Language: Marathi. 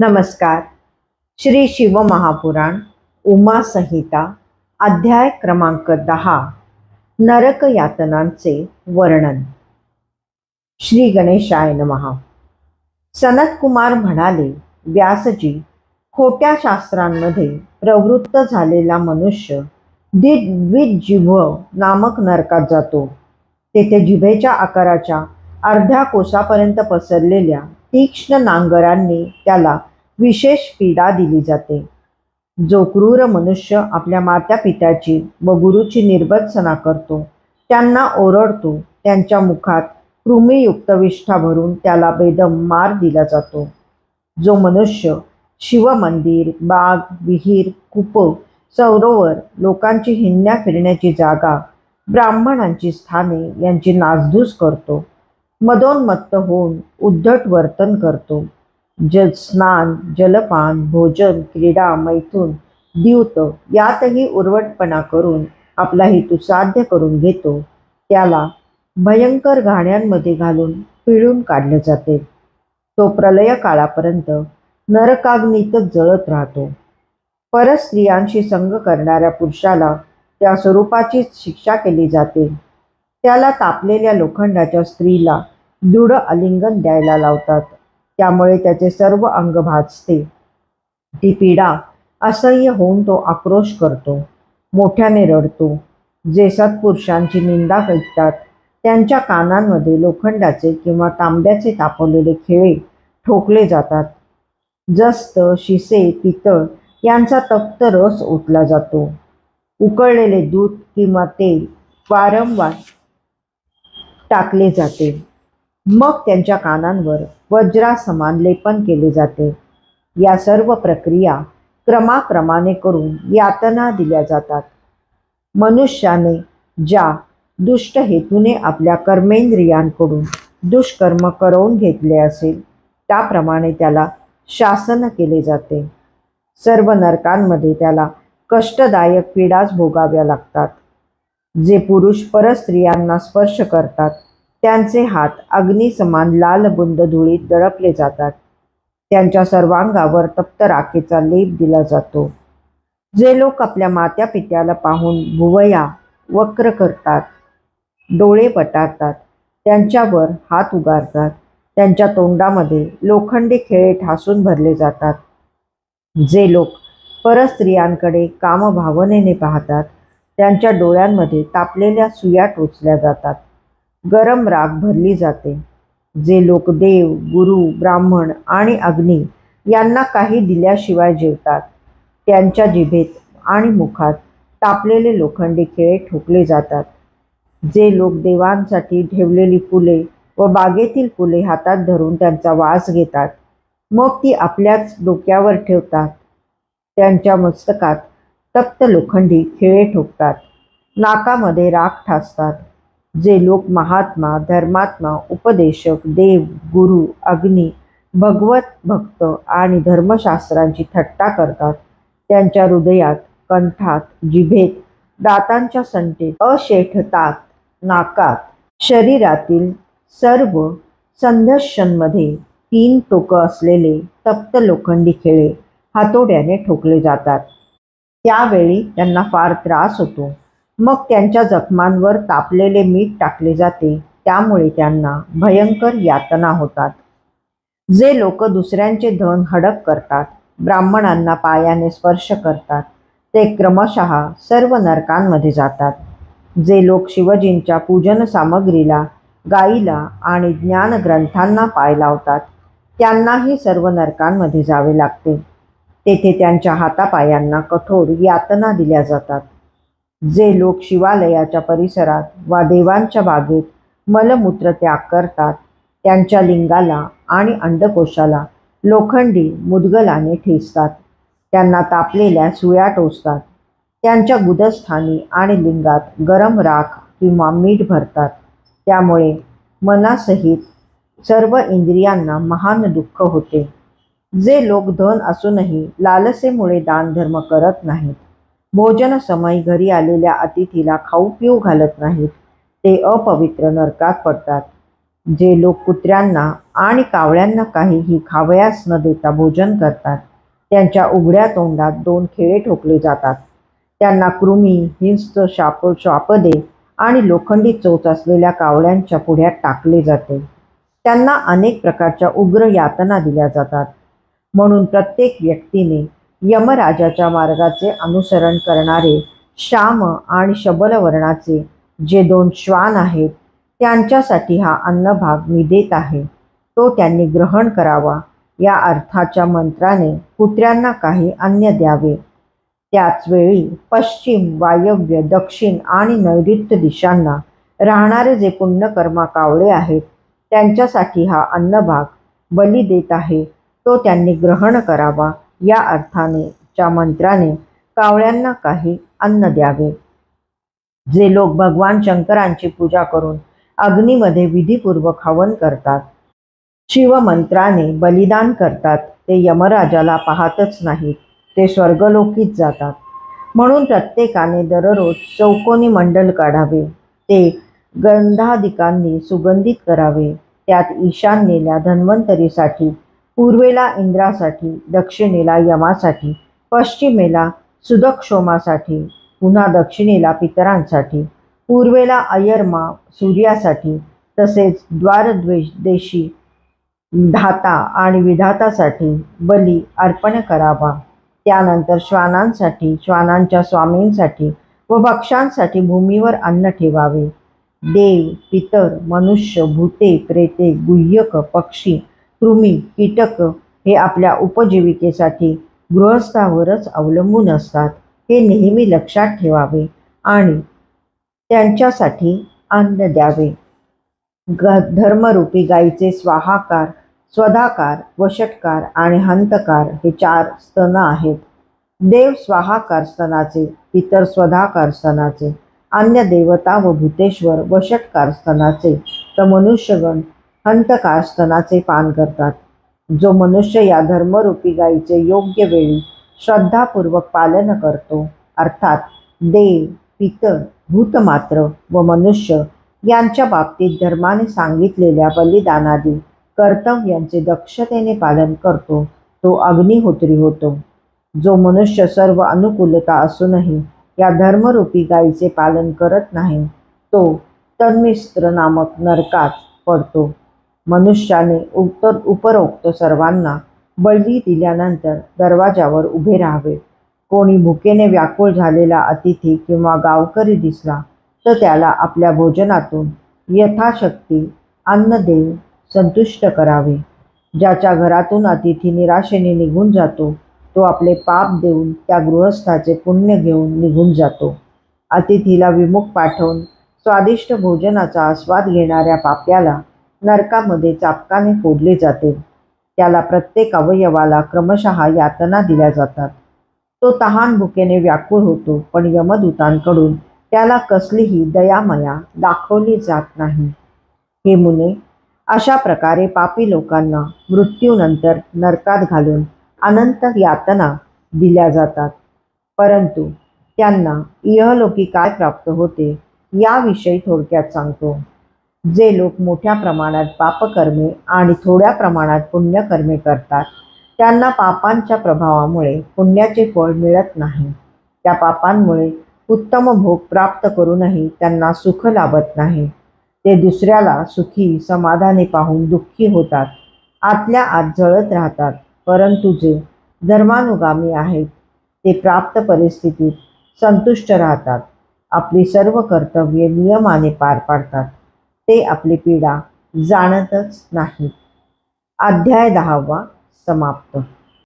नमस्कार. श्री शिवमहापुराण उमा संहिता अध्याय क्रमांक दहा नरक यातनांचे वर्णन. श्री गणेशाय नमहा सनत कुमार म्हणाले व्यासजी खोट्या शास्त्रांमध्ये प्रवृत्त झालेला मनुष्य द्विजिभ नामक नरकात जातो. तेथे जिभेच्या आकाराच्या अर्ध्या कोसापर्यंत पसरलेल्या तीक्ष्ण नांगरांनी त्याला विशेष पीडा दिली जाते. जो क्रूर मनुष्य आपल्या मातापित्याची व गुरुची निर्बत्सना करतो त्यांना ओरडतो त्यांच्या मुखात कृमीयुक्त विष्ठा भरून त्याला बेदम मार दिला जातो. जो मनुष्य शिवमंदिर बाग विहीर कुप सरोवर लोकांची हिंडण्या फिरण्याची जागा ब्राह्मणांची स्थाने यांची नासधूस करतो मदोन्मत्त होऊन उद्धट वर्तन करतो. जल स्नान जलपान भोजन क्रीडा मैथून द्यूत यातही उर्वटपणा करून आपला हेतू साध्य करून घेतो. त्याला भयंकर घाण्यांमध्ये घालून पिळून काढले जाते. तो प्रलय काळापर्यंत नरकाग्नीतच जळत राहतो. परस्त्रियांशी संग करणाऱ्या पुरुषाला त्या स्वरूपाचीच शिक्षा केली जाते. त्याला तापलेल्या लोखंडाच्या स्त्रीला दृढ आलिंगन द्यायला लावतात. त्यामुळे त्याचे सर्व अंग भाजते. ती पीडा असह्य होऊन तो आक्रोश करतो. मोठ्याने रडतो. जे सत्पुरुषांची निंदा करतात त्यांच्या कानांमध्ये लोखंडाचे किंवा तांब्याचे तापवलेले खेळे ठोकले जातात. जस्त शिसे पितळ यांचा तप्त रस ओतला जातो. उकळलेले दूध किंवा तेल वारंवार टाकले जाते. मग त्यांच्या कानांवर वज्रासमान लेपन केले जाते. या सर्व प्रक्रिया क्रमाक्रमाने करून यातना दिल्या जातात. मनुष्याने ज्या दुष्ट हेतूने आपल्या कर्मेंद्रियांकडून दुष्कर्म करवून घेतले असेल त्याप्रमाणे त्याला शासन केले जाते. सर्व नरकांमध्ये त्याला कष्टदायक पीडाच भोगाव्या लागतात. जे पुरुष परस्त्रियांना स्पर्श करतात त्यांचे हात अग्निसमान लाल बुंद धुळीत दडपले जातात. त्यांच्या सर्वांगावर तप्त राखेचा लेप दिला जातो. जे लोक आपल्या मात्या पित्याला पाहून भुवया वक्र करतात डोळे पटारतात त्यांच्यावर हात उगारतात त्यांच्या तोंडामध्ये लोखंडी खेळे ठासून भरले जातात. जे लोक परस्त्रियांकडे कामभावनेने पाहतात त्यांच्या डोळ्यांमध्ये तापलेल्या सुया टोचल्या जातात. गरम राग भरली जाते. जे लोक देव गुरु ब्राह्मण आणि अग्नी यांना काही दिल्याशिवाय जेवतात त्यांच्या जिभेत आणि मुखात तापलेले लोखंडी खेळे ठोकले जातात. जे लोक देवांसाठी ठेवलेली फुले व बागेतील फुले हातात धरून त्यांचा वास घेतात मग ती आपल्याच डोक्यावर ठेवतात. त्यांच्या मस्तकात तप्त लोखंडी खेळे ठोकतात. नाकामध्ये राख ठासतात. जे लोक महात्मा धर्मात्मा उपदेशक देव गुरु अग्नी भगवत भक्त आणि धर्मशास्त्रांची थट्टा करतात त्यांच्या हृदयात कंठात जिभेत दातांच्या संटेत अशेठतात नाकात शरीरातील सर्व संदर्शनमध्ये तीन टोकं असलेले तप्त लोखंडी खेळे हातोड्याने ठोकले जातात. त्यावेळी त्यांना फार त्रास होतो. मग त्यांच्या जखमांवर तापलेले मीठ टाकले जाते. त्यामुळे त्यांना भयंकर यातना होतात. जे लोक दुसऱ्यांचे धन हडप करतात ब्राह्मणांना पायाने स्पर्श करतात ते क्रमशः सर्व नरकांमध्ये जातात. जे लोक शिवजींच्या पूजन सामग्रीला गाईला आणि ज्ञानग्रंथांना पाय लावतात त्यांनाही सर्व नरकांमध्ये जावे लागते. तेथे त्यांच्या हातापायांना कठोर यातना दिल्या जातात. जे लोक शिवालयाच्या परिसरात वा देवांच्या बागेत मलमूत्र त्याग करतात त्यांच्या लिंगाला आणि अंडकोशाला लोखंडी मुदगलाने ठेचतात. त्यांना तापलेल्या सुया टोचतात. त्यांच्या गुदस्थानी आणि लिंगात गरम राख किंवा मीठ भरतात. त्यामुळे मनासहित सर्व इंद्रियांना महान दुःख होते. जे लोक धन असूनही लालसेमुळे दानधर्म करत नाहीत. भोजन समय घरी आलेल्या अतिथीला खाऊ पिऊ घालत नाहीत. ते अपवित्र नरकात पडतात. जे लोक कुत्र्यांना आणि कावळ्यांना काहीही खावयास न देता भोजन करतात त्यांच्या उघड्या तोंडात दोन खेळे ठोकले जातात. त्यांना कृमी हिंस्त शाप शापदे आणि लोखंडी चोच असलेल्या कावळ्यांच्या पुढ्यात टाकले जाते. त्यांना अनेक प्रकारच्या उग्र यातना दिल्या जातात. म्हणून प्रत्येक व्यक्तीने यमराजाच्या मार्गाचे अनुसरण करणारे श्याम आणि शबल वर्णाचे जे दोन श्वान आहेत त्यांच्यासाठी हा अन्नभाग मी देत आहे. तो त्यांनी ग्रहण करावा. या अर्थाच्या मंत्राने कुत्र्यांना काही अन्न द्यावे. त्याच वेळी पश्चिम वायव्य दक्षिण आणि नैऋत्य दिशांना राहणारे जे पुण्यकर्मा कावळे आहेत त्यांच्यासाठी हा अन्नभाग बली देत आहे. तो त्यांनी ग्रहण करावा. या अर्थाने च्या मंत्राने कावळ्यांना काही अन्न द्यावे. जे लोक भगवान शंकरांची पूजा करून अग्नीमध्ये विधीपूर्वक हवन करतात शिवमंत्राने बलिदान करतात ते यमराजाला पाहतच नाहीत ते स्वर्गलोकीत जातात. म्हणून प्रत्येकाने दररोज चौकोनी मंडल काढावे. ते गंधाधिकांनी सुगंधित करावे. त्यात ईशान्येला धन्वंतरीसाठी पूर्वेला इंद्रासाठी दक्षिणेला यमासाठी पश्चिमेला सुदक्षोमासाठी पुन्हा दक्षिणेला पितरांसाठी पूर्वेला अयर्मा सूर्यासाठी तसेच द्वारद्वेष देशी धाता आणि विधातासाठी बली अर्पण करावा. त्यानंतर श्वानांसाठी श्वानांच्या स्वामींसाठी व भक्षांसाठी भूमीवर अन्न ठेवावे. देव पितर मनुष्य भूते प्रेते गुह्यक पक्षी कृमी कीटक हे आपल्या उपजीविकेसाठी गृहस्थावरच अवलंबून असतात. हे नेहमी लक्षात ठेवावे आणि त्यांच्यासाठी अन्न द्यावे. ग धर्मरूपी गायीचे स्वाहाकार स्वधाकार वषटकार आणि हंतकार हे चार स्तन आहेत. देव स्वाहाकार स्तनाचे पितर स्वधाकार स्तनाचे अन्य देवता व भूतेश्वर वषटकार स्तनाचे तर मनुष्यगण हंतकार स्तनाचे पान करतात. जो मनुष्य या धर्मरूपी गायीचे योग्य वेळी श्रद्धापूर्वक पालन करतो अर्थात देव पितर भूतमात्र व मनुष्य यांच्या बाबतीत धर्माने सांगितलेल्या बलिदानादी कर्तव्यांचे दक्षतेने पालन करतो तो अग्निहोत्री होतो. जो मनुष्य सर्व अनुकूलता असूनही या धर्मरूपी गायीचे पालन करत नाही तो तन्मिस्त्र नामक नरकात पडतो. मनुष्याने उत्तर उपरोक्त सर्वांना बळी दिल्यानंतर दरवाजावर उभे राहावे. कोणी भुकेने व्याकुळ झालेला अतिथी किंवा गावकरी दिसला तर त्याला आपल्या भोजनातून यथाशक्ती अन्न देऊन संतुष्ट करावे. ज्याच्या घरातून अतिथी निराशेने निघून जातो तो आपले पाप देऊन त्या गृहस्थाचे पुण्य घेऊन निघून जातो. अतिथीला विमुख पाठवून स्वादिष्ट भोजनाचा आस्वाद घेणाऱ्या पाप्याला नरकामध्ये चापकाने फोडले जाते. त्याला प्रत्येक अवयवाला क्रमशः यातना दिल्या जातात. तो तहान भुकेने व्याकुळ होतो पण यमदूतांकडून त्याला कसलीही दयामया दाखवली जात नाही. हे मुने अशा प्रकारे पापी लोकांना मृत्यूनंतर नरकात घालून अनंत यातना दिल्या जातात. परंतु त्यांना इहलोकी काय प्राप्त होते याविषयी थोडक्यात सांगतो. जे लोक मोठ्या प्रमाणात पापकर्मे आणि थोड्या प्रमाणात पुण्यकर्मे करतात त्यांना पापांच्या प्रभावामुळे पुण्याचे फळ मिळत नाही. त्या पापांमुळे उत्तम भोग प्राप्त करूनही त्यांना सुख लाभत नाही. ते दुसऱ्याला सुखी समाधानी पाहून दुःखी होतात. आतल्या आत जळत राहतात. परंतु जे धर्मानुगामी आहेत ते प्राप्त परिस्थितीत संतुष्ट राहतात. आपली सर्व कर्तव्ये नियमाने पार पाडतात. ते आपली पीडा जाणतच नाहीत. अध्याय दहावा समाप्त.